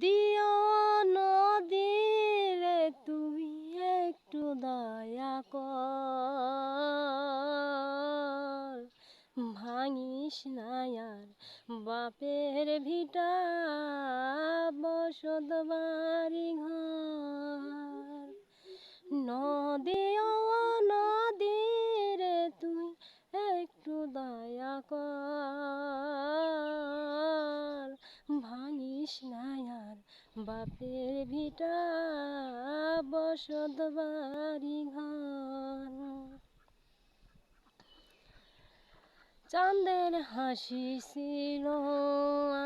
দিও একটু দয়া কর। ভাঙিস না আর বাপের ভিটা বসত বাপের ভিটা বসত বাড়ি ঘর। চাঁদের হাসি ছিল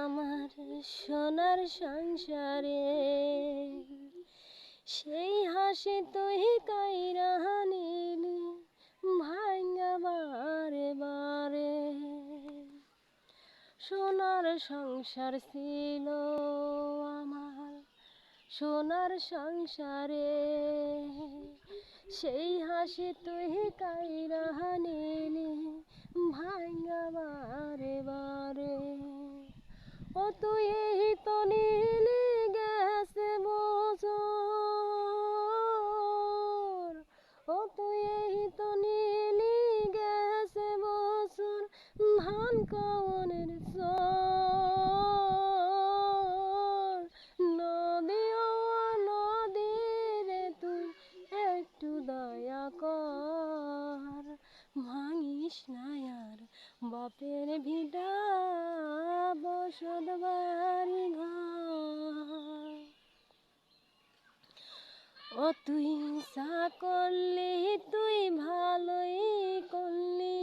আমার সোনার সংসারে। সেই হাসি তুই কাইরা নিলি ভাঙ্গা বারে বারে। সোনার সংসার ছিল আমার সোনার সংসারে, সেই হাসি তুই কাইরা নিলি ভাঙ্গা বারে বারে। ও তুই এই তো নীলি গেছে বছর ও তুই এই তো নীলি গেছে বছর ধান কাওনের কর। ভাঙিস না আর বাপের ভিটা, বসত বাড়ি ও তুই সা করলি, তুই ভালোই করলি।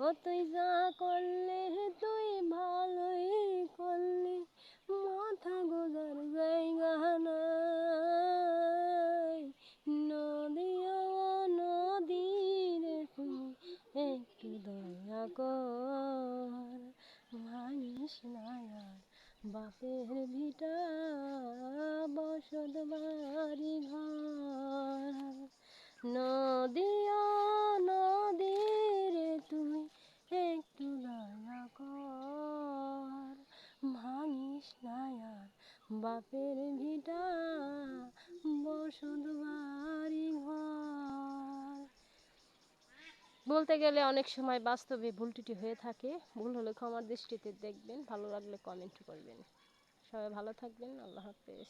ও তুই যা করলি, তুই ভালোই করলি। মাথা গোজার কর ভাঙিস না আর। বাপের ভিটা বসত বাড়ি ঘর। নদী ও নদী রে তুই একটু দয়া কর। ভাঙিস না বাপের ভিটা বসত বাড়ি ঘর বলতে গেলে অনেক সময় বাস্তবে ভুল ত্রুটি হয়ে থাকে। ভুল হলে ক্ষমার দৃষ্টিতে দেখবেন, ভালো লাগলে কমেন্ট করবেন। সবাই ভালো থাকবেন, আল্লাহ হাফেজ।